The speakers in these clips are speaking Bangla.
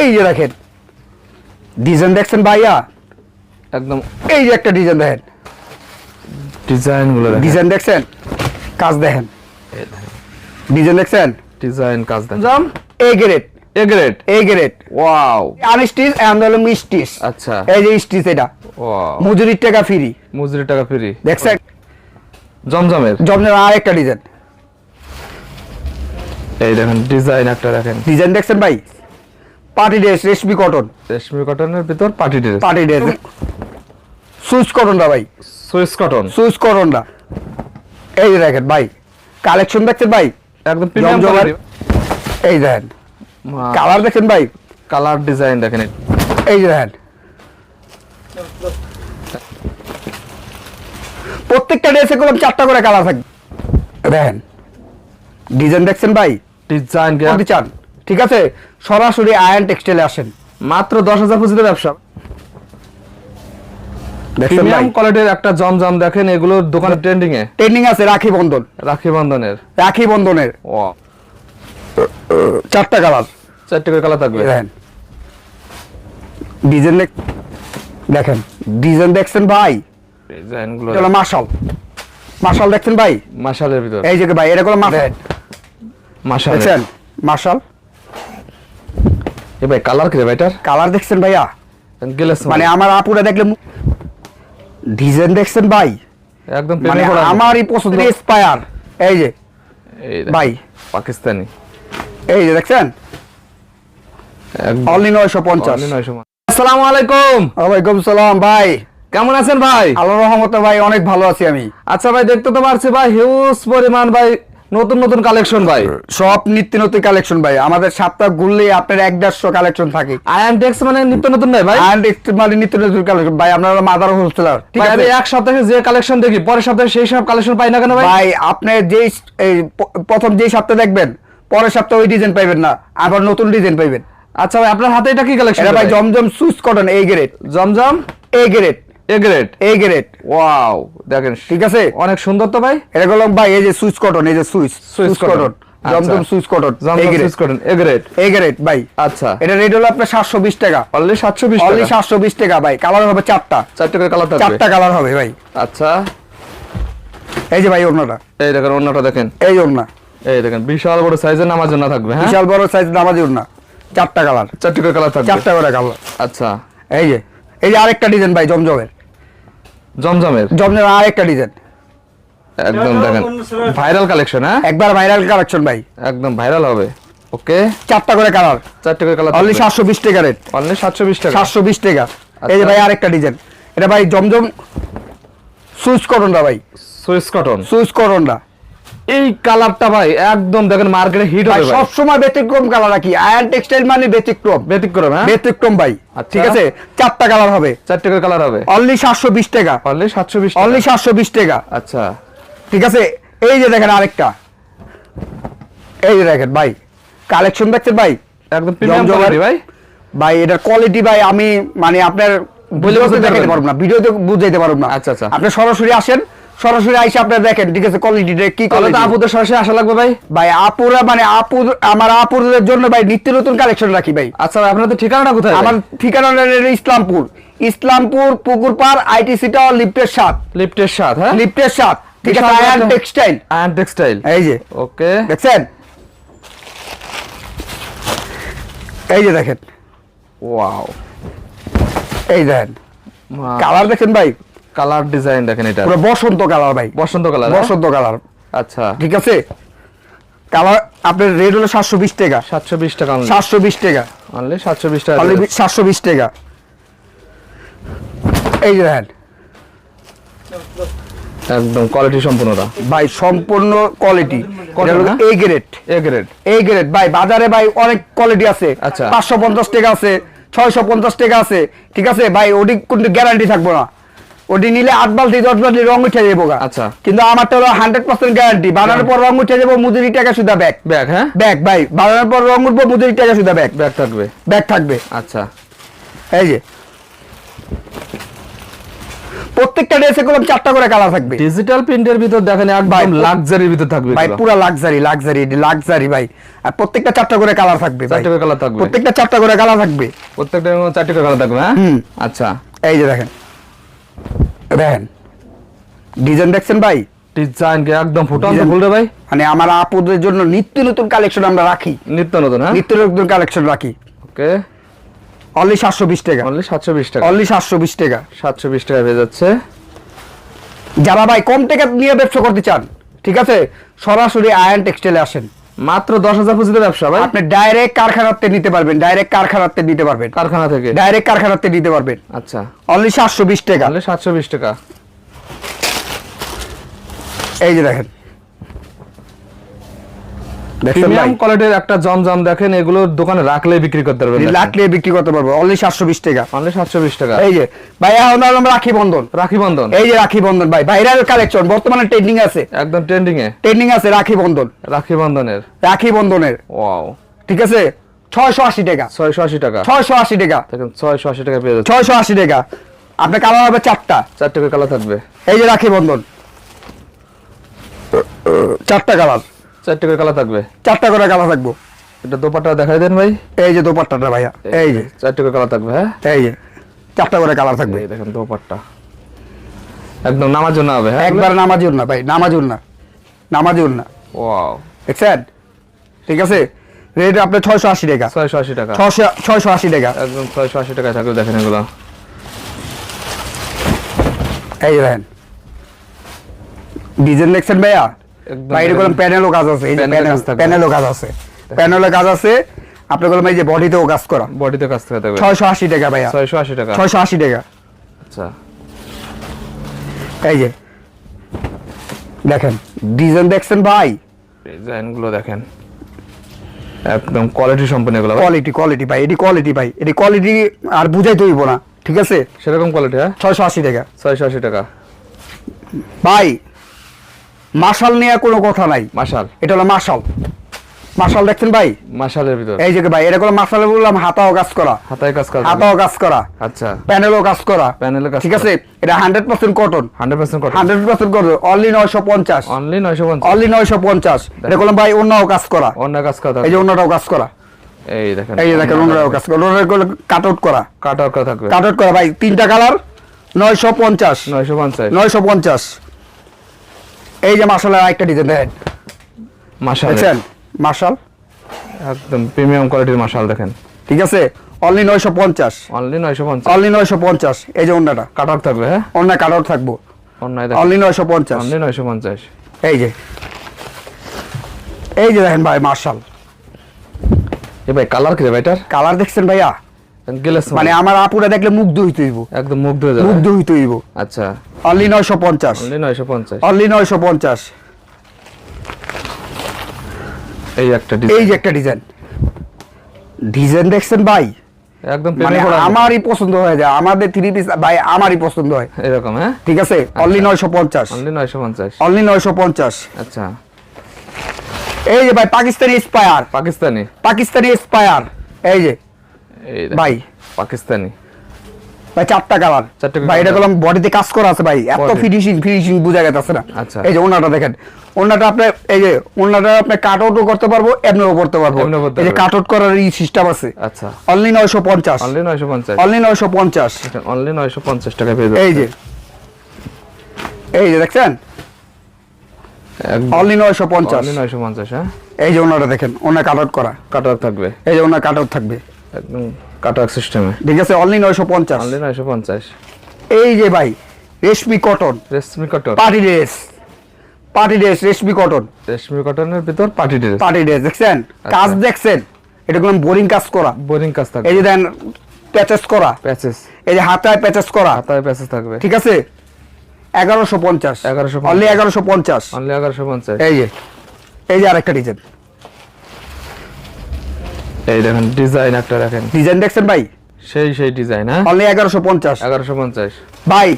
এই যে দেখেন। ডিজাইন দেখছেন ভাইয়া? একদম। এই যে একটা ডিজাইন দেখেন। ডিজাইনগুলো ডিজাইন দেখছেন? কাজ দেখেন। ডিজাইন দেখছেন? ডিজাইন কাজ জাম? A grade. A grade? A grade. Wow. Unstitch and হলো মিস্টিচ আচ্ছা। এই যে স্টিচ এটা। ওয়াও। মজুরির টাকা ফ্রি মজুরি টাকা ফ্রি দেখছেন? জমজমের? জমজম আর একটা ডিজাইন। এই দেখেন ডিজাইন একটা দেখেন। ডিজাইন দেখছেন ভাই? পার্টি ড্রেস রেশমি কটন। রেশমি কটনের ভিতর party dress. Party dress. Swiss কটনটা ভাই। Swiss cotton. সুইচ কটনটা এই যে দেখেন ভাই কালেকশন দেখছেন ভাই? একদম প্রিমিয়াম এই দেখেন। কালার দেখেন ভাই? কালার ডিজাইন দেখেন এই। যে দেখেন। প্রত্যেকটা ড্রেসে করলাম চারটা করে কালার থাকবে। দেখেন। ডিজাইন দেখছেন ভাই? ডিজাইন চান? ঠিক আছে? সরাসরি আয়ন টেক্সটাইলে আসেন। মাত্র দশ হাজার পুঁজিতে ব্যবসা। প্রিমিয়াম কোয়ালিটির একটা জমজম দেখেন এগুলোর দোকানে ট্রেন্ডিং এ। ট্রেনিং আছে রাখি বন্ধন। রাখি বন্ধনের। রাখি বন্ধনের। ও চারটা কালার। চারটে করে কালার থাকবে। দেখেন। ডিজাইন দেখ- দেখেন। ডিজাইন দেখছেন ভাই? ডিজাইনগুলো এটা হলো মার্শাল। মার্শাল দেখছেন ভাই? মাশালের ভিতর। এই যে ভাই এটা মার্শাল। মাশাল দেখছেন? মার্শাল। এ ভাই কালার কি রে কালার দেখছেন ভাইয়া? গেলেস মানে আমার আপুরা দেখলে ডিজাইন দেখছেন ভাই? একদম মানে আমারই পছন্দ ইন্সপায়ার এই যে। ভাই। পাকিস্তানি। এই যে দেখছেন? অনলি নয়শো পঞ্চাশ। আসসালামু আলাইকুম। ওয়ালাইকুম সালাম ভাই। কেমন আছেন ভাই? আল্লাহ রহমতে ভাই অনেক ভালো আছি আমি। আচ্ছা ভাই দেখতে তো পারছি ভাই হিউজ পরিমাণ ভাই নতুন নতুন কালেকশন ভাই। সব নিত্য নতুন কালেকশন ভাই। আমাদের সপ্তাহ ঘুরলেই আপনার এক দেড়শো কালেকশন থাকে। আই টেক্স মানে নিত্য নতুন নাই ভাই? আর একটু মানে নিত্য নতুন কালেকশন ভাই আপনারা মাদার হোলসেলার ঠিক আছে এক সপ্তাহে যে কালেকশন দেখি পরের সপ্তাহে সেই সব কালেকশন পাই না কেন ভাই? ভাই আপনি যেই প্রথম যেই সপ্তাহ দেখবেন পরের সপ্তাহে ওই ডিজাইন পাইবেন না। আবার নতুন ডিজাইন পাইবেন। আচ্ছা ভাই আপনার হাতে এটা কি কালেকশন এটা ভাই জমজম সুস কটন এই গ্রেড জমজম? এই গ্রেড এ গ্রেড এই গ্রেড ওয়াও দেখেন ঠিক আছে? অনেক সুন্দর তো ভাই? এটা করলাম ভাই এই যে সুইচ কটন এই যে সুইচ সুইচ কটন। জমজম সুইচ কটন এই Swiss cotton A grade grade ভাই। আচ্ছা। এটা রেট হলো আপনার সাতশো বিশ টাকা। অনলি টাকা? ভাই। কালার হবে চারটা। চারটে করে কালার থাকবে। চারটা কালার হবে ভাই। আচ্ছা। এই যে ভাই এই দেখেন অন্যটা দেখেন। এই এই দেখেন বিশাল বড় সাইজের নামার জন্য থাকবে হ্যাঁ? বিশাল বড় সাইজ নামাজি ওড়না। চারটা কালার চারটে করে কালার থাকবে। চারটা করে কালার আচ্ছা। এই যে এই যে আরেকটা ডিজাইন ভাই জমজমের। জমজমের? জমজমের আরেকটা ডিজাইন একদম দেখেন। ভাইরাল কালেকশন হ্যাঁ? একবার ভাইরাল কালেকশন ভাই। একদম ভাইরাল হবে। ওকে চারটা করে কালার চারটে করে কালার অনলি সাতশো বিশ টাকা রেট অনলি সাতশো বিশ টাকা। সাতশো বিশ টাকা। এই যে আচ্ছা। ভাই আরেকটা ডিজাইন এটা ভাই জমজম সুইচ করনটা ভাই। Swiss cotton. সুইচ করনটা এই কালারটা ভাই একদম দেখেন মার্কেটে হিট হবে ভাই সবসময় ব্যতিক্রম কালার রাখি। আয়ন টেক্সটাইল মানে ব্যতিক্রম। ব্যতিক্রম হ্যাঁ? ব্যতিক্রম ভাই। আচ্ছা। ঠিক আছে? চারটা কালার হবে। চারটে কালার হবে। অনলি সাতশো বিশ টাকা। অনলি সাতশো বিশ অনলি সাতশো বিশ টাকা। আচ্ছা। ঠিক আছে? এই যে দেখেন আরেকটা। এই যে দেখেন ভাই কালেকশন দেখছেন ভাই? একদম প্রিমিয়াম কোয়ালিটি ভাই। ভাই এটা কোয়ালিটি ভাই আমি মানে আপনার বলে দেখাতে পারব না। ভিডিওতে বুঝাইতে পারব না। আচ্ছা, আচ্ছা। আপনি সরাসরি আসেন। সরাসরি আইসা আপনার দেখেন ঠিক আছে কোয়ালিটিটা কি তাহলে তো আপুদের সরাসরি আসা লাগবে ভাই। ভাই আপুরা মানে আপু আমার আপুদের জন্য ভাই নিত্য নতুন কালেকশন রাখি ভাই। আচ্ছা আপনাদের ঠিকানাটা কোথায় আমার ঠিকানা ইসলামপুর। ইসলামপুর পুকুরপাড় আইটিসি টাওয়ার লিফটের সাত। লিফটের সাথ হ্যাঁ? লিফটের সাত। ঠিক আছে আয়ান টেক্সটাইল আয়ান টেক্সটাইল এই যে। ওকে দেখছেন? এই যে দেখেন। ওয়াও এই দেখেন। কালার দেখেন ভাই। কালার ডিজাইন দেখেন এটা। পুরো বসন্ত কালার ভাই। বসন্ত কালার বসন্ত কালার। আচ্ছা। ঠিক আছে? কালার আপনার রেট হলো সাতশো বিশ টাকা। সাতশো বিশ টাকা সাতশো বিশ টাকা। অনলি সাতশো বিশ টাকা সাতশো বিশ টাকা। এই যে দেখেন। একদম কোয়ালিটি সম্পূর্ণটা। ভাই সম্পূর্ণ quality? A grade A grade এই গ্রেড ভাই বাজারে ভাই অনেক কোয়ালিটি আছে। আচ্ছা। পাঁচশো পঞ্চাশ টাকা আছে ছয়শো পঞ্চাশ টাকা আছে। ঠিক আছে? ভাই ওটি কিন্তু গ্যারান্টি থাকব না। ওটি নিলে আট বালতি দশ বালতি রং উঠে যাব আচ্ছা। কিন্তু আমারটা হলো হান্ড্রেড পার্সেন্ট গ্যারান্টি বানানোর পর রং উঠে যাব মজুরি টাকা সুদা ব্যাগ। ব্যাগ হ্যাঁ? ব্যাগ ভাই বানানোর পর রং উঠবো মজুরি টাকা সুদা ব্যাগ। ব্যাগ থাকবে। ব্যাগ থাকবে। আচ্ছা। এই যে। প্রত্যেকটা ড্রেসে করলাম চারটা করে কালার থাকবে। ডিজিটাল প্রিন্টের ভিতর দেখেন ভাই, একদম লাক্সারির ভিতর থাকবে ভাই পুরো লাক্সারি লাক্সারি লাক্সারি ভাই। আর প্রত্যেকটা চারটা করে কালার থাকবে চারটে করে কালার থাকবে। প্রত্যেকটা চারটা করে কালার থাকবে। প্রত্যেকটা চারটে করে কালার থাকবে হ্যাঁ। আচ্ছা। এই যে দেখেন। দেখেন ডিজাইন দেখছেন ভাই? ডিজাইন একদম ফুটান্ত ফুল রে ভাই। মানে আমার আপুদের জন্য নিত্য নতুন কালেকশন আমরা রাখি। নিত্য নতুন হ্যাঁ? নিত্য নতুন কালেকশন রাখি। ওকে। অনলি সাতশো বিশ টাকা। অনলি সাতশো বিশ টাকা। অনলি সাতশো বিশ টাকা। সাতশো বিশ টাকা পেয়ে যাচ্ছে। যারা ভাই কম টাকা নিয়ে ব্যবসা করতে চান ঠিক আছে? সরাসরি আয়ন টেক্সটাইলে আসেন। মাত্র দশ হাজার পুঁজিতে ব্যবসা ভাই। আপনি ডাইরেক্ট কারখানাতে নিতে পারবেন ডাইরেক্ট কারখানাতে নিতে পারবেন। কারখানা থেকে? ডাইরেক্ট কারখানাতে নিতে পারবেন। আচ্ছা। অনলি সাতশো বিশ টাকা। অনলি সাতশো বিশ টাকা। এই যে দেখেন প্রিমিয়াম কোয়ালিটির একটা জমজম দেখেন এগুলো দোকানে রাখলে বিক্রি করতে পারবেন নিয়ে বিক্রি করতে পারব অনলি সাতশো বিশ টাকা। অনলি সাতশো বিশ টাকা। এই যে ভাই এখন আমরা রাখি বন্ধন। রাখি বন্ধন। এই যে রাখি বন্ধন ভাই ভাইরাল কালেকশন বর্তমানে ট্রেন্ডিং আছে। একদম ট্রেন্ডিং এ। ট্রেন্ডিং আছে রাখি বন্ধন। রাখি বন্ধনের। রাখি বন্ধনের। ওয়াও ঠিক আছে? ছয়শো আশি টাকা। ছয়শো আশি টাকা। ছয়শো আশি টাকা। দেখেন ছয়শো আশি টাকা পেয়ে যাচ্ছে। ছয়শো আশি টাকা। আপনার কালার হবে চারটা। চারটে কালার থাকবে। এই যে রাখি বন্ধন। চারটা কালার চারটে করে কালার থাকবে। চারটা করে কালার থাকব। এটা দোপাটা দেখাই দেন ভাই। এই যে দোপাট্টাটা ভাইয়া এই যে। চারটে করে কালার থাকবে হ্যাঁ? এই যে চারটা করে কালার থাকবে। এই দেখেন দোপাট্টা। একদম নামার জন্য হবে হ্যাঁ? একবার নামাজুর না ভাই নামাজুর না নামাজুর না। ওয়াও। দেখছেন? ঠিক আছে? রেট আপনার ছয়শো আশি টাকা। ছয়শো আশি টাকা। ছশো ছয়শো আশি টাকা। একদম ছয়শো আশি টাকায় থাকবে দেখেন এগুলো। এই দেখেন। ডিজাইন দেখছেন ভাইয়া? বাইরে করলাম প্যানেলও কাজ আছে এই যে প্যানেলও কাজ আছে। প্যানেলের কাজ আছে আপনার করলাম এই যে বডিতেও কাজ করা। বডিতে কাজ থেকে থাকবে ছয়শো আশি টাকা ভাইয়া। ছয়শো আশি টাকা। ছয়শো আশি টাকা। আচ্ছা। এই যে দেখেন ডিজাইন দেখছেন ভাই? ডিজাইনগুলো দেখেন। একদম কোয়ালিটি সম্পন্ন এগুলো। কোয়ালিটি কোয়ালিটি ভাই এটি কোয়ালিটি ভাই। এটি কোয়ালিটি আর বুঝাই হইব না ঠিক আছে? সেরকম কোয়ালিটি হ্যাঁ? ছয়শো আশি টাকা। ছয়শো আশি টাকা। ভাই মাশাল নিয়ে কোনো কথা নাই। মাশাল। এটা হলো মাশাল। মাশাল দেখছেন ভাই? মাশালের ভিতর। এই যে ভাই এটা বললাম হাতাও কাজ করা। হাতায় কাজ কাজ হাতাও কাজ করা। আচ্ছা। প্যানেলও কাজ করা। প্যানেলে কাজ ঠিক আছে? এটা hundred percent cotton hundred percent cotton hundred percent cotton only নয়শো পঞ্চাশ। অনলি নয়শো পঞ্চাশ। অনলি নয়শো পঞ্চাশ। এটা করলাম ভাই অন্যও কাজ করা। অন্য কাজ করা এই যে অন্যটাও কাজ করা। এই দেখেন। এই দেখেন অন্যটাও কাজ করা। অন্যটা কাট আউট করা। কাট আউট করা থাকবে। কাট আউট করা। ভাই তিনটা কালার নয়শো পঞ্চাশ। নয়শো পঞ্চাশ। নয়শো পঞ্চাশ। এই যে মার্শালের আরেকটা ডিজাইন দেখেন। মার্শাল। দেখছেন? মার্শাল? একদম প্রিমিয়াম কোয়ালিটির মার্শাল দেখেন। ঠিক আছে? অনলি নয়শো পঞ্চাশ। অনলি নয়শো পঞ্চাশ। অনলি নয়শো পঞ্চাশ। এই যে অন্যটা কাট আউট থাকবে হ্যাঁ? অন্য কাট আউট থাকব। অন্যায় দেখেন। অনলি নয়শো পঞ্চাশ। অনলি নয়শো পঞ্চাশ। এই যে। এই যে দেখেন ভাই মার্শাল। এ ভাই কালার কি রে ভাই এটার? কালার দেখছেন ভাইয়া? মানে আমার আপুরা দেখলে মুগ্ধ হইতে হইব। একদম মুগ্ধ হয়ে যাবে। মুগ্ধ হইতে হইব। আচ্ছা। অনলি নয়শো পঞ্চাশ। অনলি নয়শো পঞ্চাশ। অনলি নয়শো পঞ্চাশ। এই একটা এই যে একটা ডিজাইন ডিজাইন দেখছেন ভাই? একদম মানে আমারই পছন্দ হয়ে যায়। আমাদের থ্রি পিস ভাই আমারই পছন্দ হয়। এরকম হ্যাঁ? ঠিক আছে? অনলি নয়শো পঞ্চাশ। অনলি নয়শো পঞ্চাশ। অনলি নয়শো পঞ্চাশ। আচ্ছা। এই যে ভাই পাকিস্তানি স্পায়ার পাকিস্তানি। পাকিস্তানি স্পায়ার এই যে। ভাই। পাকিস্তানি। ভাই চারটা কালার ভাই এটা colour। বডিতে কাজ করা আছে ভাই। এত ফিনিশিং ফিনিশিং বোঝা গেছে না। আচ্ছা। এই যে ওনাটা দেখেন। ওনাটা আপনি এই যে ওনাটা আপনি কাট আউটও করতে পারব এমনিও করতে পারব। এই যে কাট আউট করার এই সিস্টেম আছে। আচ্ছা। অনলি নয়শো পঞ্চাশ। অনলি নয়শো পঞ্চাশ। অনলি নয়শো পঞ্চাশ। অনলি নয়শো পঞ্চাশ টাকা পেয়ে এই যে। এই যে দেখছেন? অনলি নয়শো পঞ্চাশ। অনলি নয়শো পঞ্চাশ হ্যাঁ। এই যে ওনাটা দেখেন ওনার কাট আউট করা। কাটার থাকবে। এই যে ওনার কাট আউট থাকবে। একদম কাটার সিস্টেমে ঠিক আছে অনলি নয়শো পঞ্চাশ। অনলি নয়শো পঞ্চাশ। এই যে ভাই রেশমি কটন। রেশমি cotton. Party dress. Party dress রেশমি কটন। রেশমি কটনের ভিতর পার্টি ড্রেস। পার্টি ড্রেস দেখছেন? কাজ দেখছেন? এটা কোনো বোরিং কাজ করা। বোরিং কাজ থাকবে। এই যে দেন প্যাচেস করা। প্যাচেস এই যে হাতায় প্যাচেস করা। হাতায় প্যাচেস থাকবে। ঠিক আছে? এগারোশো পঞ্চাশ। 1150 অনলি এগারোশো পঞ্চাশ। অনলি এগারোশো পঞ্চাশ। এই যে এই যে আরেকটা ডিজাইন এই দেখেন ডিজাইন একটা দেখেন ডিজাইন দেখছেন ভাই? সেই সেই ডিজাইন হ্যাঁ? অনলি এগারোশো পঞ্চাশ। এগারোশো পঞ্চাশ। ভাই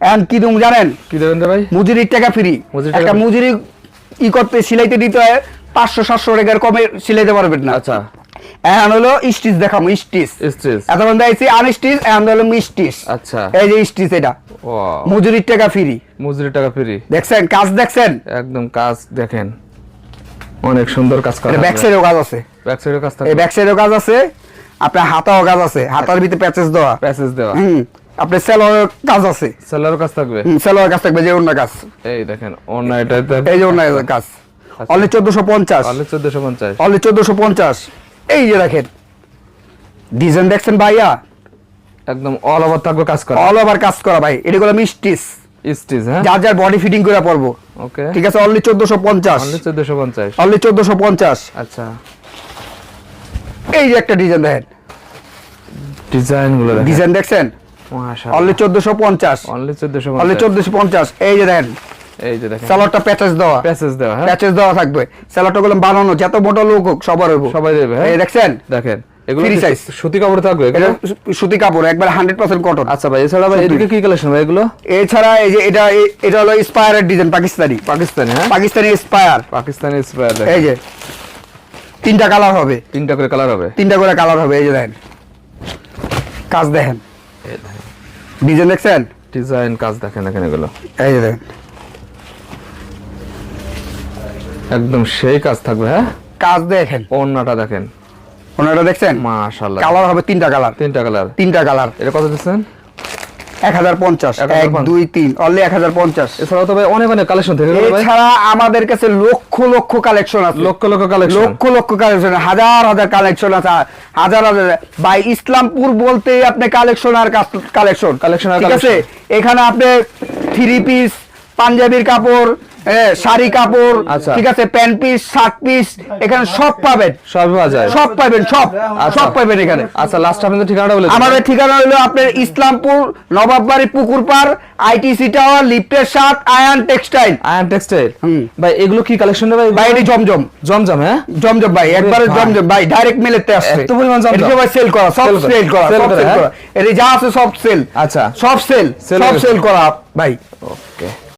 এখন কি তুমি জানেন? কি দেবেন ভাই? মজুরির টাকা ফ্রি একটা। মজুরি ই করতে সিলাইতে দিতে হয় পাঁচশো সাতশো টাকার কমে সিলাইতে পারবেন না। আচ্ছা। এখন হলো স্টিচ দেখাবো স্টিচ। স্ট্রেস এতক্ষণ দেখছি আনস্টিচ এখন হলো মিস্টিচ। আচ্ছা। এই যে স্টিচ এটা। Wow, মজুরির টাকা ফ্রি মজুরি টাকা ফ্রি দেখছেন? কাজ দেখছেন? একদম কাজ দেখেন। অনেক সুন্দর কাজ করা ব্যাক সাইডেও কাজ আছে। ব্যাক কাজ এই থাকবে? ব্যাক সাইডেও কাজ আছে আপনার হাতাও কাজ আছে হাতার ভিতরে প্যাচেস দেওয়া। প্যাসেজ দেওয়া। হুম আপনার সেলোয়ার কাজ আছে। সেলারও কাজ থাকবে? হুম সেলোয়ার কাজ থাকবে যে অন্য কাজ। এই দেখেন অন্য এটাতে এই যে অন্য কাজ। অনলি চোদ্দশো পঞ্চাশ। তাহলে চোদ্দশো পঞ্চাশ। অনলি চোদ্দশো পঞ্চাশ। এই যে দেখেন ডিজাইন দেখছেন ভাইয়া? একদম অল ওভার থাকবে কাজ করা। অল ওভার কাজ করা ভাই এগুলো মিস্টিস স্টিচ হ্যাঁ? যার যার বডি ফিটিং করে পড়ব ওকে ঠিক আছে অনলি চোদ্দশো পঞ্চাশ। তাহলে চোদ্দশো পঞ্চাশ। অনলি চোদ্দশো পঞ্চাশ। আচ্ছা। এই যে একটা ডিজাইন দেখেন। ডিজাইন দেখছেন? অনলি চোদ্দশো পঞ্চাশ। অনলি চোদ্দশো অনলি পঞ্চাশ চোদ্দশো পঞ্চাশ। এই যে দেখেন। এই যে দেখেন। স্যালোয়ারটা প্যাচেস দেওয়া। প্যাসেজ দেওয়া হ্যাঁ? প্যাচেস দেওয়া থাকবে। স্যালোয়ারটা গুলো বানানো যত মোটা লোক হোক সবার সবাই দেবে হ্যাঁ? এই দেখছেন? দেখেন। এগুলো কি সুতি কাপড় থাকবে এটা? সুতি কাপড় একবার হান্ড্রেড পার্সেন্ট কটন আচ্ছা ভাই এছাড়া ভাই এদিকে কি কালেকশন ভাই এগুলো? এছাড়া এই যে এটা এটা হলো স্পায়ারের ডিজাইন পাকিস্তানি। পাকিস্তানি হ্যাঁ? পাকিস্তানি স্পায়ার পাকিস্তানি স্পেয়ার এই যে। তিনটা কালার হবে। তিনটা করে কালার হবে? তিনটা করে কালার হবে এই যে দেখেন। কাজ দেখেন। ডিজাইন দেখছেন? ডিজাইন কাজ দেখেন এখানে এগুলো। এই যে দেখেন। একদম সেই কাজ থাকবে হ্যাঁ? কাজ দেখেন। ওন্নাটা দেখেন। ওনারা দেখছেন? মাশাআল্লাহ। কালার হবে তিনটা কালার তিনটা কালার তিনটা কালার এটা কত দিচ্ছেন? এক হাজার পঞ্চাশ এক 1050 দুই তিন অনলি এক হাজার পঞ্চাশ। এছাড়াও অনেক অনেক কালেকশন থেকে এছাড়া আমাদের কাছে লক্ষ লক্ষ কালেকশন আছে। লক্ষ লক্ষ কালেকশন লক্ষ লক্ষ কালেকশন হাজার হাজার কালেকশন আছে হাজার হাজার। ভাই ইসলামপুর বলতে আপনি কালেকশন আর কালেকশন কালেকশন ঠিক আছে? এখানে আপনি থ্রি পিস পাঞ্জাবির কাপড় শাড়ি কাপড় আচ্ছা। ঠিক আছে প্যান্ট পিস শার্ট পিস এখানে সব পাবেন। সব পাওয়া যায়। সব পাবেন সব সব পাবেন এখানে। আচ্ছা লাস্ট আপনাদের ঠিকানাটা বলে আমাদের ঠিকানা হলো আপনার ইসলামপুর নবাববাড়ি পুকুর পার আইটিসি টাওয়ার লিফটের সাত Ayan textile Ayan textile hmm. ভাই এগুলো কি কালেকশন ভাই? ভাই বাইরে জমজম। জমজম হ্যাঁ? জমজম ভাই একবারে জমজম ভাই ডাইরেক্ট মেলেতে আসছে। এত পরিমাণ জমজম? এটা সবাই সেল করা সব সেল করা সব সেল হ্যাঁ? করা। এটা যা আছে সব সেল আচ্ছা। সব সেল সব সেল করা ভাই। ওকে